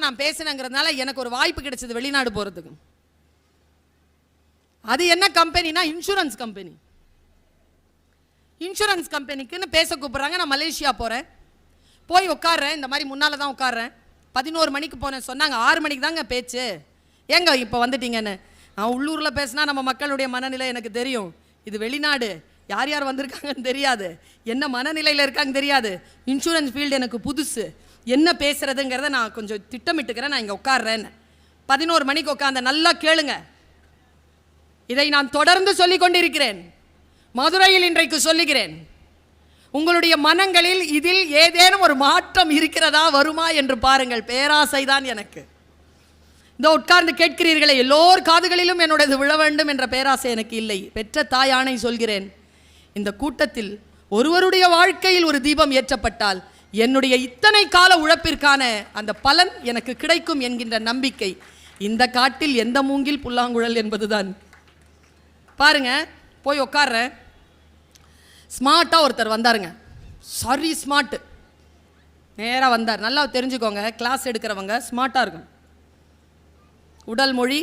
நாளாக நான் பேசினேங்கிறதுனால எனக்கு ஒரு வாய்ப்பு கிடைச்சது வெளிநாடு போகிறதுக்கு அது என்ன கம்பெனினா இன்சூரன்ஸ் கம்பெனி. இன்சூரன்ஸ் கம்பெனிக்குன்னு பேச கூப்பிட்றாங்க நான் மலேசியா போகிறேன் போய் உட்கார்றேன் இந்த மாதிரி முன்னால் தான் உட்காடுறேன் பதினோரு மணிக்கு போனேன் சொன்னாங்க ஆறு மணிக்கு தாங்க பேச்சு. ஏங்க இப்போ வந்துட்டீங்கன்னு? நான் உள்ளூரில் பேசினா நம்ம மக்களுடைய மனநிலை எனக்கு தெரியும். இது வெளிநாடு. யார் யார் வந்திருக்காங்கன்னு தெரியாது. என்ன மனநிலையில் இருக்காங்க தெரியாது. இன்சூரன்ஸ் ஃபீல்டு எனக்கு புதுசு. என்ன பேசுகிறதுங்கிறத நான் கொஞ்சம் திட்டமிட்டுக்கிறேன் நான் இங்கே உட்கார்றேன்னு. பதினோரு மணிக்கு உட்காந்த நல்லா கேளுங்க. இதை நான் தொடர்ந்து சொல்லிக் கொண்டிருக்கிறேன். மதுரையில் இன்றைக்கு சொல்லுகிறேன். உங்களுடைய மனங்களில் இதில் ஏதேனும் ஒரு மாற்றம் இருக்கிறதா வருமா என்று பாருங்கள். பேராசை தான் எனக்கு. இந்த உட்கார்ந்து கேட்கிறீர்களே எல்லோர் காதுகளிலும் என்னுடையது விழ வேண்டும் என்ற பேராசை எனக்கு இல்லை. பெற்ற தாயானை சொல்கிறேன். இந்த கூட்டத்தில் ஒருவருடைய வாழ்க்கையில் ஒரு தீபம் ஏற்றப்பட்டால் என்னுடைய இத்தனை கால உழைப்பிற்கான அந்த பலன் எனக்கு கிடைக்கும் என்கின்ற நம்பிக்கை இந்த காட்டில் எந்த மூங்கில் புல்லாங்குழல் என்பதுதான். பாருங்க போய் உட்கார்றேன் ஸ்மார்ட்டாக ஒருத்தர் வந்தாருங்க. சாரி ஸ்மார்ட்டு நேராக வந்தார். நல்லா தெரிஞ்சுக்கோங்க கிளாஸ் எடுக்கிறவங்க ஸ்மார்ட்டாக இருக்கும் உடல் மொழி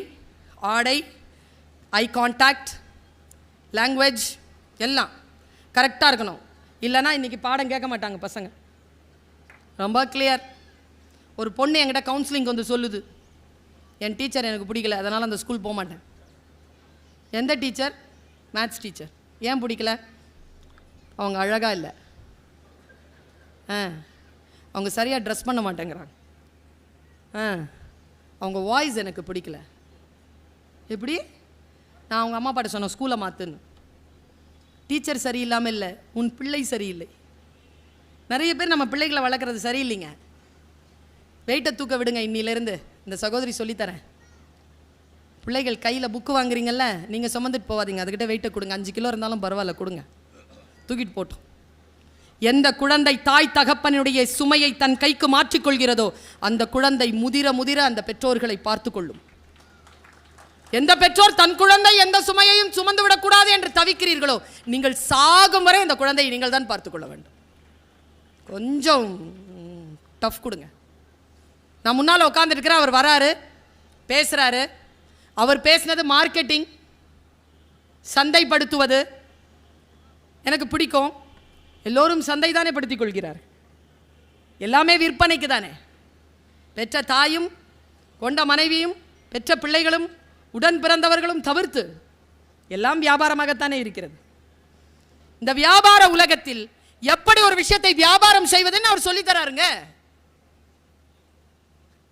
ஆடை ஐ கான்டாக்ட் லாங்குவேஜ் எல்லாம் கரெக்டாக இருக்கணும். இல்லைன்னா இன்றைக்கி பாடம் கேட்க மாட்டாங்க பசங்க. ரொம்ப கிளியர் ஒரு பொண்ணு என்கிட்ட கவுன்சிலிங் வந்து சொல்லுது. என் டீச்சர் எனக்கு பிடிக்கல அதனால் அந்த ஸ்கூல் போக மாட்டேன். எந்த டீச்சர் மேத்ஸ் டீச்சர் ஏன் பிடிக்கல? அவங்க அழகாக இல்லை. ஆ. அவங்க சரியாக ட்ரெஸ் பண்ண மாட்டேங்கிறாங்க. ஆ. அவங்க வாய்ஸ் எனக்கு பிடிக்கல. எப்படி? நான் அவங்க அம்மா பாட்ட சொன்னேன் ஸ்கூலை மாற்றுன்னு டீச்சர் சரியில்லாமல் இல்லை உன் பிள்ளை சரியில்லை. நிறைய பேர் நம்ம பிள்ளைகளை வளர்க்குறது சரியில்லைங்க. வெயிட்டை தூக்க விடுங்க இன்னிலேருந்து. இந்த சகோதரி சொல்லித்தரேன். பிள்ளைகள் கையில் புக்கு வாங்குறீங்கல்ல நீங்கள் சுமந்துட்டு போகாதீங்க. அதுக்கிட்ட வெயிட்டை கொடுங்க. அஞ்சு கிலோ இருந்தாலும் பரவாயில்ல கொடுங்க. தூக்கிட்டு போட்டோம். எந்த குழந்தை தாய் தகப்பனுடைய சுமையை தன் கைக்கு மாற்றிக்கொள்கிறதோ அந்த குழந்தை முதிர முதிர அந்த பெற்றோர்களை பார்த்து கொள்ளும் எந்த பெற்றோர் தன் குழந்தை எந்த சுமையையும் சுமந்து விடக்கூடாது என்று தவிக்கிறீர்களோ நீங்கள் சாகும் வரை அந்த குழந்தையை நீங்கள் தான் பார்த்துக்கொள்ள வேண்டும். கொஞ்சம் டஃப் கொடுங்க. நான் முன்னால் உட்காந்துருக்கிறேன் அவர் வராரு பேசுகிறாரு அவர் பேசினது மார்க்கெட்டிங் சந்தைப்படுத்துவது எனக்கு பிடிக்கும். எல்லோரும் சந்தை தானே படுத்திக் கொள்கிறார் எல்லாமே விற்பனைக்கு தானே. பெற்ற தாயும் கொண்ட மனைவியும் பெற்ற பிள்ளைகளும் உடன் பிறந்தவர்களும் தவிர்த்து எல்லாம் வியாபாரமாகத்தானே இருக்கிறது. இந்த வியாபார உலகத்தில் எப்படி ஒரு விஷயத்தை வியாபாரம் செய்வதுன்னு அவர் சொல்லித் தராருங்க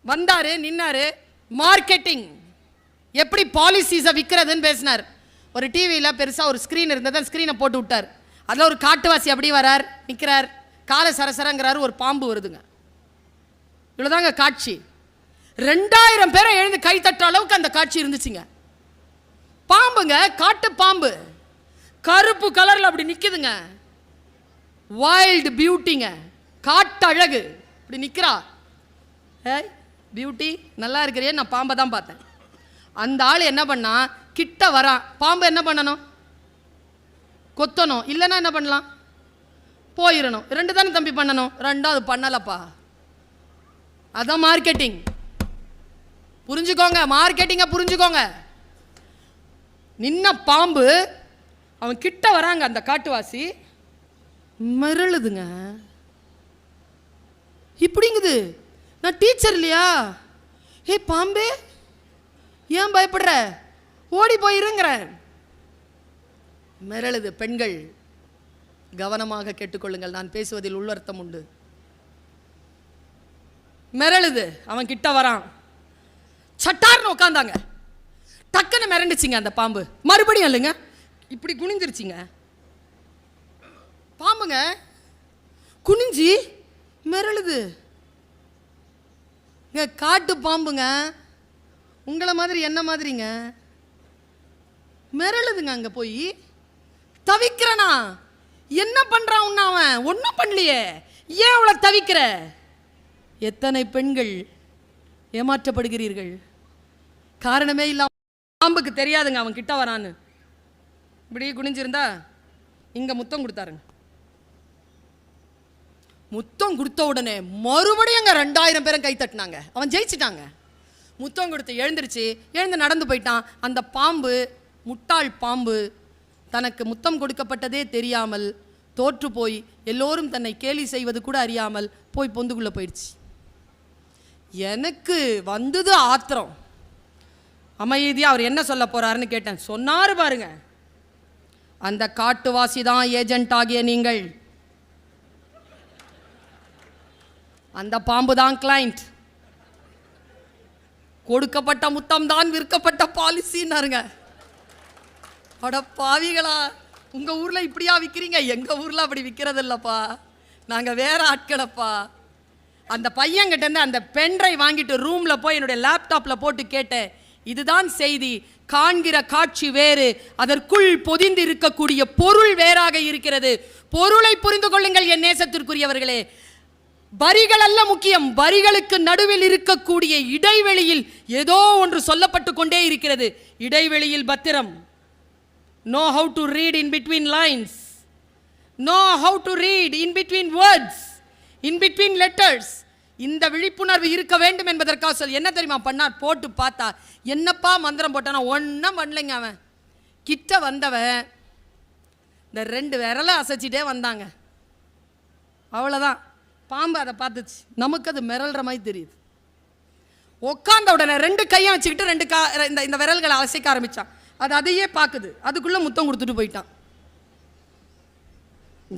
வந்தாரு நின்னாரு மார்க்கெட்டிங் எப்படி பாலிசிஸை விற்கிறதுன்னு பேசினார். ஒரு டிவியில் பெருசாக ஒரு ஸ்க்ரீன் இருந்தது அந்த ஸ்க்ரீனை போட்டு விட்டார். அதில் ஒரு காட்டுவாசி அப்படி வரார் நிற்கிறார் காலை சரசரங்கிறாரு ஒரு பாம்பு வருதுங்க. இவ்வளோதாங்க காட்சி. ரெண்டாயிரம் பேரை எழுந்து கை தட்டுற அளவுக்கு அந்த காட்சி இருந்துச்சுங்க. பாம்புங்க காட்டு பாம்பு. கருப்பு கலரில் அப்படி நிற்குதுங்க வைல்டு பியூட்டிங்க காட்டு அழகு இப்படி நிற்கிறா ஏய் பியூட்டி நல்லா இருக்கிறியே நான் பாம்பை தான் பார்த்தேன். அந்த ஆள் என்ன பண்ணா கிட்ட வரான். பாம்பு என்ன பண்ணணும்? கொத்தணும். இல்லைன்னா என்ன பண்ணலாம்? போயிடணும் ரெண்டு தானே தம்பி பண்ணணும்? ரெண்டும் அது பண்ணலப்பா. அதான் மார்க்கெட்டிங் புரிஞ்சுக்கோங்க மார்க்கெட்டிங்கை புரிஞ்சுக்கோங்க. நின்ன பாம்பு அவன் கிட்ட வராங்க அந்த காட்டுவாசி. மிரளுதுங்க. இப்படிங்குது. நான் டீச்சர் இல்லையா? ஏ பாம்பே. ஏன் பயப்படுற? ஓடி போயிருங்கிறேன் மிரளுது பெண்கள். கவனமாக கேட்டுக்கொள்ளுங்கள். நான் பேசுவதில் உள்ளர்த்தம் உண்டு. மிரளுது. அவன் கிட்ட வரான். சட்டார்னு உட்காந்தாங்க டக்குன்னு மிரண்டுச்சிங்க அந்த பாம்பு. மறுபடியும் இல்லைங்க. இப்படி குனிஞ்சிருச்சிங்க. பாம்புங்க. குனிஞ்சி மிரளுது. இங்க காட்டு பாம்புங்க. உங்களை மாதிரி என்ன மாதிரிங்க? மிரளுதுங்க அங்க போய். தவிக்கிறனா? என்ன பண்றான் உன்ன அவன்? ஒன்றும் பண்ணலையே. ஏன் அவளை தவிக்கிற? எத்தனை பெண்கள் ஏமாற்றப்படுகிறீர்கள்? காரணமே இல்லாம பாம்புக்கு தெரியாதுங்க அவன் கிட்ட வரான்னு. இப்படியே குனிஞ்சிருந்தா இங்க முத்தம் கொடுத்தாருங்க. முத்தம் கொடுத்த உடனே மறுபடியும் அங்கே ரெண்டாயிரம் பேரும் கை தட்டினாங்க. அவன் ஜெயிச்சிட்டாங்க. முத்தம் கொடுத்து எழுந்திருச்சு எழுந்து நடந்து போயிட்டான். அந்த பாம்பு முட்டாள் பாம்பு தனக்கு முத்தம் கொடுக்கப்பட்டதே தெரியாமல் தோற்று போய் எல்லோரும் தன்னை கேலி செய்வது கூட அறியாமல் போய் பொந்துக்குள்ளே போயிடுச்சு. எனக்கு வந்தது ஆத்திரம். அமைதியாக அவர் என்ன சொல்ல போகிறாருன்னு கேட்டேன். சொன்னார் பாருங்க. அந்த காட்டுவாசி தான் ஏஜென்ட் ஆகிய நீங்கள். அந்த பாம்பு தான் கிளைண்ட் கொடுக்கப்பட்ட முத்தம் தான் விற்கப்பட்ட பாலிசின்னாருங்க அட பாவிகளா உங்கள் ஊரில் இப்படியா விற்கிறீங்க எங்கள் ஊரில் அப்படி விற்கிறது இல்லைப்பா நாங்கள் வேற ஆட்களப்பா. அந்த பையன்கிட்டேருந்து அந்த பென்ட்ரை வாங்கிட்டு ரூமில் போய் என்னுடைய லேப்டாப்பில் போட்டு கேட்டேன். இதுதான் செய்தி. காண்கிற காட்சி வேறு. அதற்குள் பொதிந்து இருக்கக்கூடிய பொருள் வேறாக இருக்கிறது. பொருளை புரிந்து கொள்ளுங்கள் என் நேசத்திற்குரியவர்களே. வரிகள் அல்ல முக்கியம். வரிகளுக்கு நடுவில் இருக்கக்கூடிய இடைவெளியில் ஏதோ ஒன்று சொல்லப்பட்டு கொண்டே இருக்கிறது. இடைவெளியில் பத்திரம். Know how to read in between lines know how to read in between words in between letters இந்த விழிப்புணர்வு இருக்க வேண்டும் என்பதற்காக சொல். என்ன தெரியுமா? பண்ணார் போட்டு பார்த்தா. என்னப்பா மந்திரம் போட்டானா? ஒன்றும் பண்ணலைங்க அவன். கிட்ட வந்தவன் இந்த ரெண்டு விரலை அசைச்சிட்டே வந்தாங்க. அவ்வளோதான் பாம்பு அதை பார்த்துச்சு. நமக்கு அது மிரள்ற மாதிரி தெரியுது. உட்காந்த உடனே ரெண்டு கையை வச்சுக்கிட்டு ரெண்டு கா இந்த இந்த விரல்களை அசைக்க ஆரம்பிச்சான். அது அதையே பார்க்குது. அதுக்குள்ளே முத்தம் கொடுத்துட்டு போயிட்டான்.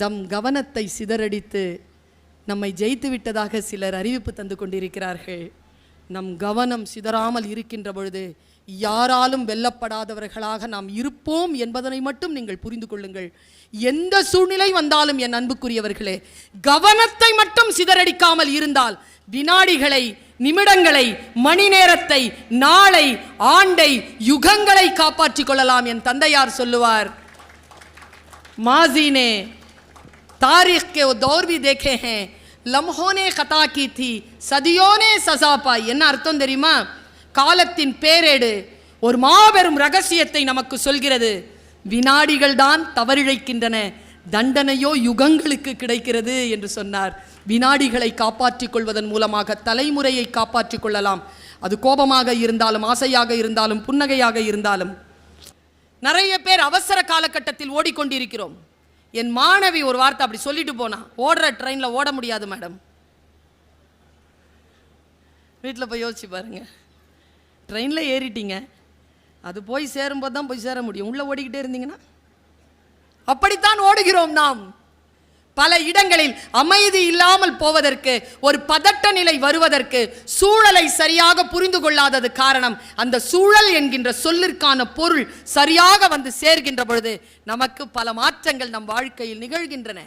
நம் கவனத்தை சிதறடித்து நம்மை ஜெயித்து விட்டதாக சிலர் அறிவிப்பு தந்து கொண்டிருக்கிறார்கள். நம் கவனம் சிதறாமல் இருக்கின்ற பொழுது யாராலும் வெல்லப்படாதவர்களாக நாம் இருப்போம் என்பதனை மட்டும் நீங்கள் புரிந்து கொள்ளுங்கள் எந்த சூழ்நிலை வந்தாலும் என் அன்புக்குரியவர்களே கவனத்தை மட்டும் சிதறடிக்காமல் இருந்தால் வினாடிகளை நிமிடங்களை மணி நேரத்தை நாளை ஆண்டை யுகங்களை காப்பாற்றிக் கொள்ளலாம் என் தந்தையார் சொல்லுவார் माजी ने तारीख के वो दौर भी देखे हैं लम्हों ने खता की थी सदियों ने सजा पाई என்ன அர்த்தம் தெரியுமா காலத்தின் பேரேடு ஒரு மாபெரும் ரகசியத்தை நமக்கு சொல்கிறது. வினாடிகள் தான் தவறிழைக்கின்றன. தண்டனையோ யுகங்களுக்கு கிடைக்கிறது என்று சொன்னார். வினாடிகளை காப்பாற்றிக் கொள்வதன் மூலமாக தலைமுறையை காப்பாற்றிக் கொள்ளலாம். அது கோபமாக இருந்தாலும் ஆசையாக இருந்தாலும் புன்னகையாக இருந்தாலும். நிறைய பேர் அவசர காலகட்டத்தில் ஓடிக்கொண்டிருக்கிறோம். என் மாணவி ஒரு வார்த்தை அப்படி சொல்லிட்டு போனா ஓடுற ட்ரெயினில் ஓட முடியாது மேடம் வீட்டில் போய் யோசிச்சு பாருங்கள் ட்ரெயினில் ஏறிட்டீங்க. அது போய் சேரும்போது தான் போய் சேர முடியும். உள்ளே ஓடிக்கிட்டே இருந்தீங்கன்னா? அப்படித்தான் ஓடுகிறோம் நாம். பல இடங்களில் அமைதி இல்லாமல் போவதற்கு ஒரு பதட்ட நிலை வருவதற்கு சூழலை சரியாக புரிந்து கொள்ளாதது காரணம் அந்த சூழல் என்கின்ற சொல்லிற்கான பொருள் சரியாக வந்து சேர்கின்ற பொழுது நமக்கு பல மாற்றங்கள் நம் வாழ்க்கையில் நிகழ்கின்றன.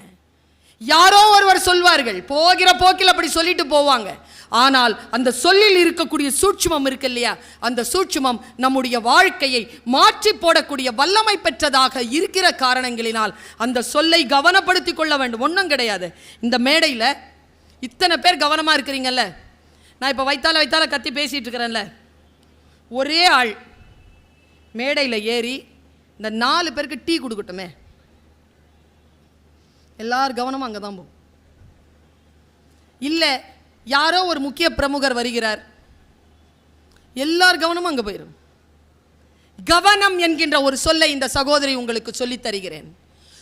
யாரோ ஒருவர் சொல்வார்கள் போகிற போக்கில் அப்படி சொல்லிட்டு போவாங்க. ஆனால் அந்த சொல்லில் இருக்கக்கூடிய சூட்சுமம் இருக்கு இல்லையா? அந்த சூட்சுமம் நம்முடைய வாழ்க்கையை மாற்றி போடக்கூடிய வல்லமை பெற்றதாக இருக்கிற காரணங்களினால் அந்த சொல்லை கவனப்படுத்திக் கொள்ள வேண்டும். ஒன்றும் கிடையாது. இந்த மேடையில் இத்தனை பேர் கவனமாக இருக்கிறீங்கல்ல? நான் இப்போ வைத்தால வைத்தால கத்தி பேசிகிட்டு இருக்கிறேன்ல. ஒரே ஆள் மேடையில் ஏறி இந்த நாலு பேருக்கு டீ கொடுக்கட்டுமே? எல்லார் கவனமும் அங்கே தான் போகும். இல்லை யாரோ ஒரு முக்கிய பிரமுகர் வருகிறார். எல்லார் கவனமும் அங்கே போயிடும் கவனம் என்கின்ற ஒரு சொல்லை இந்த சகோதரி உங்களுக்கு சொல்லித் தருகிறேன்.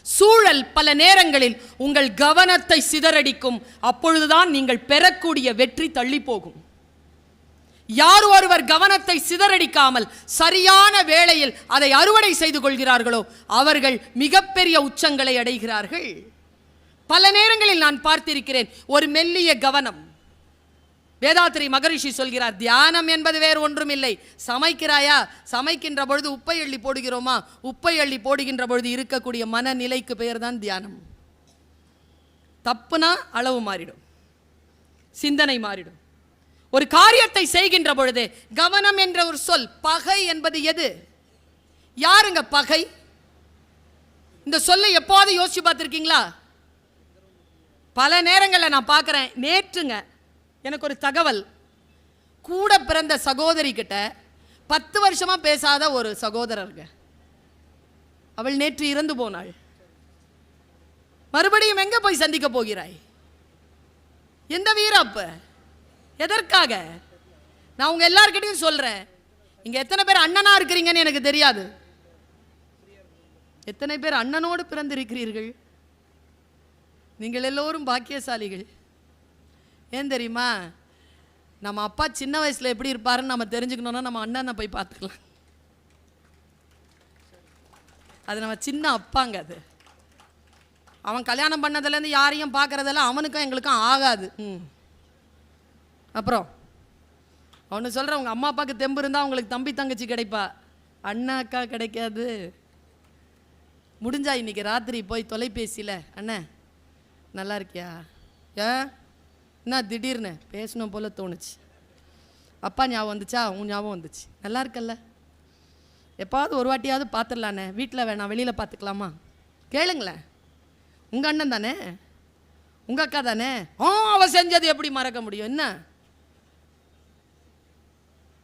சூழல் பல நேரங்களில் உங்கள் கவனத்தை சிதறடிக்கும். அப்பொழுதுதான் நீங்கள் பெறக்கூடிய வெற்றி தள்ளி போகும். யார் ஒருவர் கவனத்தை சிதறடிக்காமல் சரியான வேளையில் அதை அறுவடை செய்து கொள்கிறார்களோ அவர்கள் மிகப்பெரிய உச்சங்களை அடைகிறார்கள். பல நேரங்களில் நான் பார்த்திருக்கிறேன். ஒரு மெல்லிய கவனம். வேதாத்திரி மகரிஷி சொல்கிறார் தியானம் என்பது வேறு ஒன்றும் இல்லை சமைக்கிறாயா? சமைக்கின்ற பொழுது உப்பை அள்ளி போடுகிறோமா? உப்பை அள்ளி போடுகின்ற பொழுது இருக்கக்கூடிய மனநிலைக்கு பெயர் தான் தியானம். தப்புனா அளவு மாறிடும். சிந்தனை மாறிடும். ஒரு காரியத்தை செய்கின்ற பொழுது கவனம் என்ற ஒரு சொல் பகை என்பது எது? யாருங்க பகை? இந்த சொல்லை எப்போது யோசிச்சு பார்த்துருக்கீங்களா? பல நேரங்களில் நான் பார்க்குறேன் நேற்றுங்க எனக்கு ஒரு தகவல். கூட பிறந்த சகோதரிக்கிட்ட பத்து வருஷமாக பேசாத ஒரு சகோதரருங்க. அவள் நேற்று இறந்து போனாள். மறுபடியும் எங்கே போய் சந்திக்க போகிறாய்? எந்த வீரப்ப எதற்காக? நான் உங்கள் எல்லாருக்கிட்டையும் சொல்கிறேன் இங்கே எத்தனை பேர் அண்ணனாக இருக்கிறீங்கன்னு எனக்கு தெரியாது. எத்தனை பேர் அண்ணனோடு பிறந்திருக்கிறீர்கள்? நீங்கள் எல்லோரும் பாக்கியசாலிகள். ஏன் தெரியுமா? நம்ம அப்பா சின்ன வயசில் எப்படி இருப்பாருன்னு நம்ம தெரிஞ்சுக்கணுன்னா நம்ம அண்ணனை போய் பார்த்துக்கலாம். அது நம்ம சின்ன அப்பாங்க அது. அவன் கல்யாணம் பண்ணதுலேருந்து யாரையும் பார்க்குறதெல்லாம் அவனுக்கும் எங்களுக்கும் ஆகாது. ம். அப்புறம் அவனு சொல்கிறேன் உங்கள் அம்மா அப்பாவுக்கு தெம்பு இருந்தால் உங்களுக்கு தம்பி தங்கச்சி கிடைப்பா? அண்ணா அக்கா கிடைக்காது. முடிஞ்சா இன்றைக்கி ராத்திரி போய் தொலைபேசியில் அண்ணன் நல்லா இருக்கியா ஏன் என்ன திடீர்னு? பேசணும் போல் தோணுச்சு. அப்பா ஞாபகம் வந்துச்சா? உன் ஞாபகம் வந்துச்சு. நல்லா இருக்கல்ல எப்பாவது ஒரு வாட்டியாவது பார்த்துடலானே வீட்டில் வேணாம் வெளியில் பார்த்துக்கலாமா கேளுங்களேன். உங்கள் அண்ணன் தானே? உங்கள் அக்கா தானே? ஆ அவள் செஞ்சது எப்படி மறக்க முடியும்? என்ன?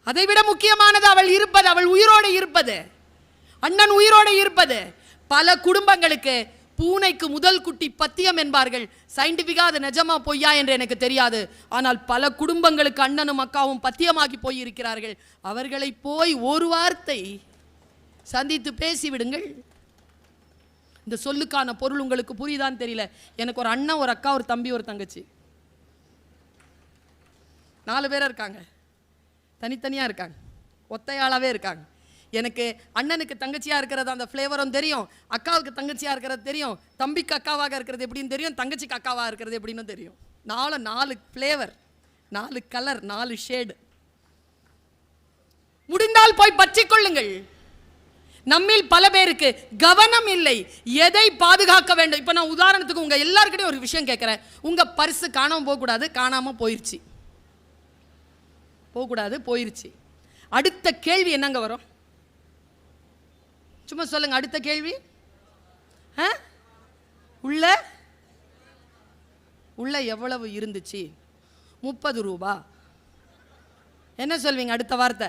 அதை விட முக்கியமானது அவள் இருப்பது. அவள் உயிரோடு இருப்பது. அண்ணன் உயிரோடு இருப்பது. பல குடும்பங்களுக்கு பூனைக்கு முதல் குட்டி பத்தியம் என்பார்கள். சயின்டிஃபிக்காக அது நிஜமா பொய்யா என்று எனக்கு தெரியாது. ஆனால் பல குடும்பங்களுக்கு அண்ணனும் அக்காவும் பத்தியமாகி போய் இருக்கிறார்கள் அவர்களை போய் ஒரு வார்த்தை சந்தித்து பேசிவிடுங்கள். இந்த சொல்லுக்கான பொருள் உங்களுக்கு புரியுதான்னு தெரியல. எனக்கு ஒரு அண்ணன் ஒரு அக்கா ஒரு தம்பி ஒரு தங்கச்சி. நாலு பேராக இருக்காங்க. தனித்தனியாக இருக்காங்க. ஒத்தையாளாவே இருக்காங்க. எனக்கு அண்ணனுக்கு தங்கச்சியாக இருக்கிறது அந்த ஃப்ளேவரும் தெரியும். அக்காவுக்கு தங்கச்சியாக இருக்கிறது தெரியும். தம்பிக்கு அக்காவாக இருக்கிறது எப்படின்னு தெரியும். தங்கச்சிக்கு அக்காவாக இருக்கிறது எப்படின்னு தெரியும். நாலு நாலு ஃப்ளேவர் நாலு கலர் நாலு ஷேடு முடிந்தால் போய் பற்றி கொள்ளுங்கள். நம்மில் பல பேருக்கு கவனம் இல்லை. எதை பாதுகாக்க வேண்டும்? இப்போ நான் உதாரணத்துக்கு உங்கள் எல்லாருக்கிட்டையும் ஒரு விஷயம் கேட்குறேன் உங்கள் பர்ஸு காணாமல் போகக்கூடாது காணாமல் போயிருச்சு. போகக்கூடாது போயிருச்சு. அடுத்த கேள்வி என்னங்க வரும்? சும்மா சொல்லுங்க அடுத்த கேள்வி? ஆ? உள்ள? உள்ள எவ்வளவு இருந்துச்சு? முப்பது ரூபா. என்ன சொல்வீங்க அடுத்த வார்த்தை?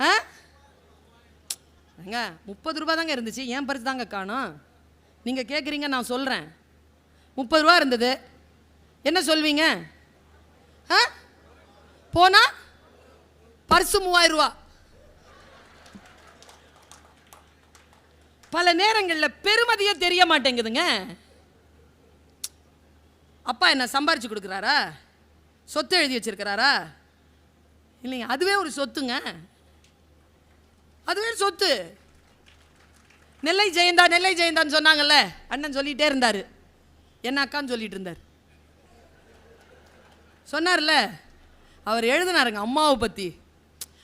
ஆ? ஏங்க முப்பது ரூபா தாங்க இருந்துச்சு ஏன் பரிசு தாங்க காணும்? நீங்கள் கேட்குறீங்க நான் சொல்கிறேன் முப்பது ரூபா இருந்தது. என்ன சொல்வீங்க? ஆ? போனா? பர்சு மூவாயிரம் ரூபா. பல நேரங்களில் பெருமதியே தெரிய மாட்டேங்குதுங்க. அப்பா என்ன சம்பாரிச்சு கொடுக்குறாரா? சொத்து எழுதி வச்சிருக்கிறாரா? இல்லைங்க அதுவே ஒரு சொத்துங்க. அதுவே சொத்து. நெல்லை ஜெயந்தா நெல்லை ஜெயந்தான்னு சொன்னாங்கல்ல அண்ணன் சொல்லிகிட்டே இருந்தார். என்ன அக்கான்னு சொல்லிட்டு இருந்தார். சொன்னார்ல அவர் எழுதினாருங்க அம்மாவை பற்றி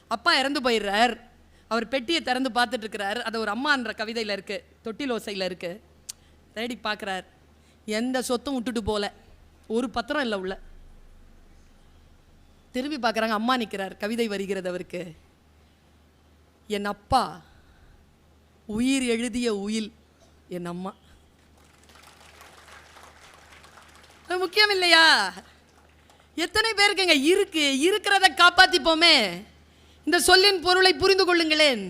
அப்பா இறந்து போயிடுறார். அவர் பெட்டியை திறந்து பார்த்துட்டு இருக்கிறார் அது ஒரு அம்மான்ற கவிதையில் இருக்குது தொட்டில் ஓசையில் இருக்குது தேடி பார்க்குறார். எந்த சொத்தும் விட்டுட்டு போல. ஒரு பத்திரம் இல்லை உள்ள. திரும்பி பார்க்குறாங்க. அம்மா நிற்கிறார் கவிதை வருகிறது அவருக்கு. என் அப்பா உயிர் எழுதிய உயில் என் அம்மா. அது முக்கியம் இல்லையா? எத்தனை பேருக்குங்க? இருக்கு. இருக்கிறத காப்பாத்திப்போமே. இந்த சொல்லின் பொருளை புரிந்து கொள்ளுங்களேன்.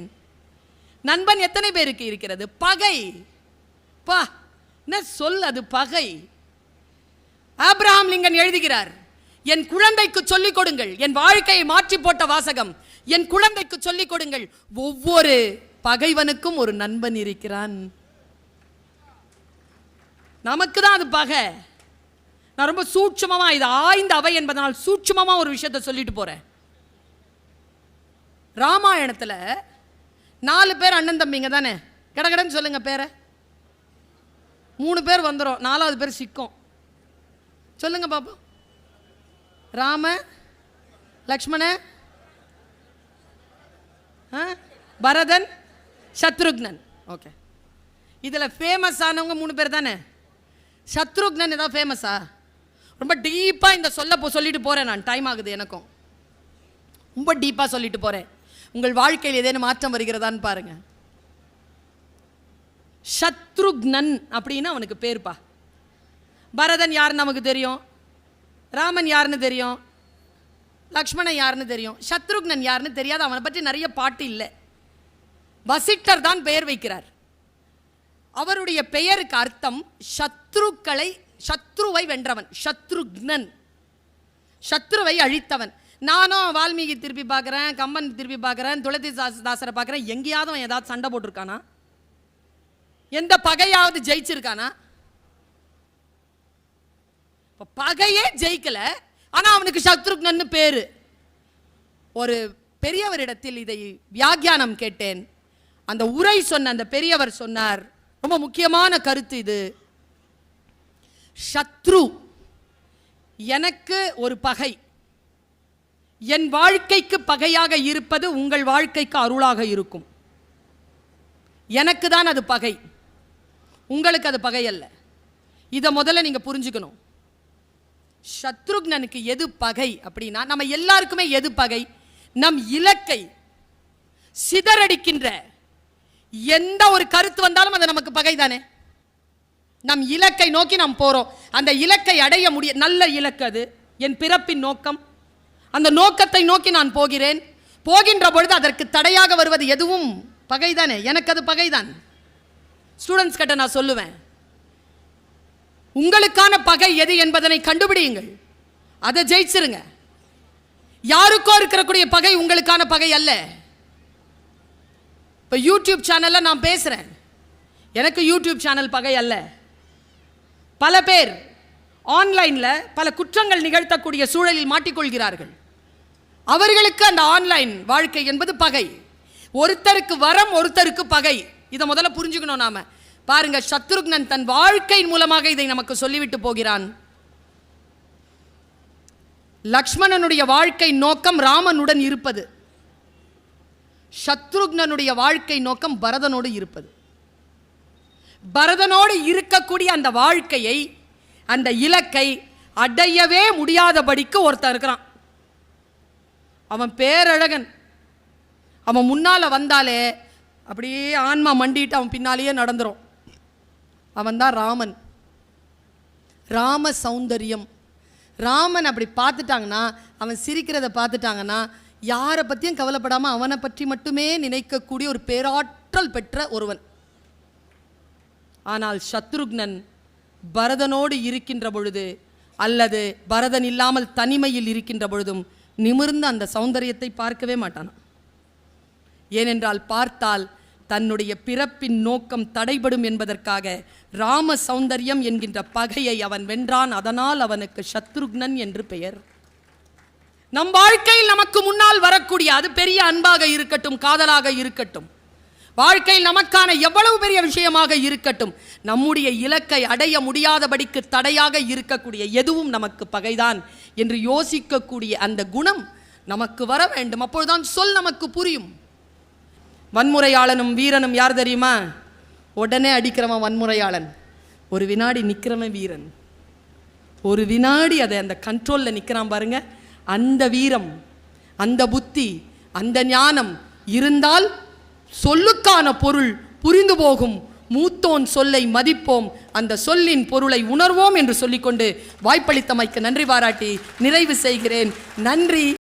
நண்பன் எத்தனை பேருக்கு இருக்கிறது? பகை. பா என்ன சொல் அது பகை? ஆப்ரஹாம் லிங்கன் எழுதுகிறார் என் குழந்தைக்கு சொல்லிக் கொடுங்கள். என் வாழ்க்கையை மாற்றி போட்ட வாசகம். என் குழந்தைக்கு சொல்லிக் கொடுங்கள். ஒவ்வொரு பகைவனுக்கும் ஒரு நண்பன் இருக்கிறான். நமக்கு தான் அது பகை. நான் ரொம்ப சூட்சமாக இது ஆய்ந்த அவை என்பதனால் சூட்சமாக ஒரு விஷயத்தை சொல்லிட்டு போகிறேன் ராமாயணத்தில் நாலு பேர் அண்ணன் தம்பிங்க தானே கடகடன்னு சொல்லுங்கள் பேரை. மூணு பேர் வந்துடும் நாலாவது பேர் சிக்கும். சொல்லுங்கள் பாப்போம் ராம லக்ஷ்மண ஆ? பரதன் சத்ருக்னன். ஓகே. இதில் ஃபேமஸ் ஆனவங்க மூணு பேர் தானே? சத்ருக்னன் ஏதாவது ஃபேமஸா ரொம்ப டீப்பாக இந்த சொல்ல போ சொல்லிட்டு போகிறேன் நான். டைம் ஆகுது எனக்கும். ரொம்ப டீப்பாக சொல்லிட்டு போகிறேன் உங்கள் வாழ்க்கையில் ஏதேனும் மாற்றம் வருகிறதான்னு பாருங்க. சத்ருக்னன் அப்படின்னு அவனுக்கு பேர்ப்பா. பரதன் யாருன்னு நமக்கு தெரியும்? ராமன் யாருன்னு தெரியும்? லக்ஷ்மணன் யாருன்னு தெரியும்? சத்ருக்னன் யாருன்னு தெரியாது. அவனை பற்றி நிறைய பாட்டு இல்லை. வசிட்டர் தான் பெயர் வைக்கிறார். அவருடைய பெயருக்கு அர்த்தம் சத்ருக்களை சத்ருவை வென்றவன். சத்ருக்னன். சத்ருவை அழித்தவன். நானும் வால்மீகி திருப்பி பார்க்குறேன் கம்பன் திருப்பி பார்க்குறேன் துளசி தாசரை பார்க்குறேன். எங்கேயாவது அவன் ஏதாவது சண்டை போட்டிருக்கானா? எந்த பகையாவது ஜெயிச்சிருக்கானா? இப்போ பகையே ஜெயிக்கல ஆனால் அவனுக்கு சத்ருக்னன்னு பேரு. ஒரு பெரியவரிடத்தில் இதை வியாக்கியானம் கேட்டேன். அந்த உரை சொன்ன அந்த பெரியவர் சொன்னார். ரொம்ப முக்கியமான கருத்து இது. சத்ரு எனக்கு ஒரு பகை. என் வாழ்க்கைக்கு பகையாக இருப்பது உங்கள் வாழ்க்கைக்கு அருளாக இருக்கும். எனக்கு தான் அது பகை. உங்களுக்கு அது பகையல்ல இதை முதல்ல நீங்கள் புரிஞ்சுக்கணும். சத்ருக்னனுக்கு எது பகை அப்படின்னா நம்ம எல்லாருக்குமே எது பகை? நம் இலக்கை சிதறடிக்கின்ற எந்த ஒரு கருத்து வந்தாலும் அது நமக்கு பகை தானே? நம் இலக்கை நோக்கி நாம் போகிறோம் அந்த இலக்கை அடைய முடிய நல்ல இலக்கு அது. என் பிறப்பின் நோக்கம் அந்த நோக்கத்தை நோக்கி நான் போகிறேன். போகின்ற பொழுது அதற்கு தடையாக வருவது எதுவும் பகைதானே? எனக்கு அது பகைதான். ஸ்டூடெண்ட்ஸ் கிட்ட நான் சொல்லுவேன். உங்களுக்கான பகை எது என்பதனை கண்டுபிடியுங்கள். அதை ஜெயிச்சிருங்க. யாருக்கோ இருக்கக்கூடிய பகை உங்களுக்கான பகை அல்ல. இப்போ யூடியூப் சேனலில் நான் பேசுகிறேன் எனக்கு யூடியூப் சேனல் பகை அல்ல. பல பேர் ஆன்லைனில் பல குற்றங்கள் நிகழ்த்தக்கூடிய சூழலில் மாட்டிக்கொள்கிறார்கள். அவர்களுக்கு அந்த ஆன்லைன் வாழ்க்கை என்பது பகை. ஒருத்தருக்கு வரம் ஒருத்தருக்கு பகை. இதை முதல்ல புரிஞ்சுக்கணும் நாம. பாருங்க சத்ருக்னன் தன் வாழ்க்கையின் மூலமாக இதை நமக்கு சொல்லிவிட்டு போகிறான். லக்ஷ்மணனுடைய வாழ்க்கை நோக்கம் ராமனுடன் இருப்பது. சத்ருக்னனுடைய வாழ்க்கை நோக்கம் பரதனோடு இருப்பது. பரதனோடு இருக்கக்கூடிய அந்த வாழ்க்கையை அந்த இலக்கை அடையவே முடியாதபடிக்கு ஒருத்தன் இருக்கிறான். அவன் பேரழகன். அவன் முன்னால் வந்தாலே அப்படியே ஆன்மா மண்டிட்டு அவன் பின்னாலேயே நடந்துரும். அவன் தான் ராமன். ராம சௌந்தரியம். ராமன் அப்படி பார்த்துட்டாங்கன்னா அவன் சிரிக்கிறத பார்த்துட்டாங்கன்னா யாரை பற்றியும் கவலைப்படாமல் அவனை பற்றி மட்டுமே நினைக்கக்கூடிய ஒரு பேராற்றல் பெற்ற ஒருவன். ஆனால் சத்ருக்னன் பரதனோடு இருக்கின்ற பொழுது அல்லது பரதன் இல்லாமல் தனிமையில் இருக்கின்ற பொழுதும் நிமிர்ந்த அந்த சௌந்தரியத்தை பார்க்கவே மாட்டான்? ஏனென்றால் பார்த்தால் தன்னுடைய பிறப்பின் நோக்கம் தடைபடும் என்பதற்காக ராம சௌந்தரியம் என்கின்ற பகையை அவன் வென்றான் அதனால் அவனுக்கு சத்ருக்னன் என்று பெயர். நம் வாழ்க்கையில் நமக்கு முன்னால் வரக்கூடிய அது பெரிய அன்பாக இருக்கட்டும் காதலாக இருக்கட்டும். வாழ்க்கையில் நமக்கான எவ்வளவு பெரிய விஷயமாக இருக்கட்டும் நம்முடைய இலக்கை அடைய முடியாதபடிக்கு தடையாக இருக்கக்கூடிய எதுவும் நமக்கு பகைதான் என்று யோசிக்கக்கூடிய அந்த குணம் நமக்கு வர வேண்டும். அப்பொழுதுதான் சொல் நமக்கு புரியும். வன்முறையாளனும் வீரனும் யார் தெரியுமா? உடனே அடிக்கிறவன் வன்முறையாளன். ஒரு வினாடி நிற்கிறவன் வீரன். ஒரு வினாடி அதை அந்த கண்ட்ரோலில் நிற்கிறான் பாருங்க. அந்த வீரம் அந்த புத்தி அந்த ஞானம் இருந்தால் சொல்லுக்கான பொருள் புரிந்து போகும். மூத்தோன் சொல்லை மதிப்போம். அந்த சொல்லின் பொருளை உணர்வோம் என்று சொல்லிக்கொண்டு வாய்ப்பளித்தமைக்கு நன்றி பாராட்டி நிறைவு செய்கிறேன். நன்றி.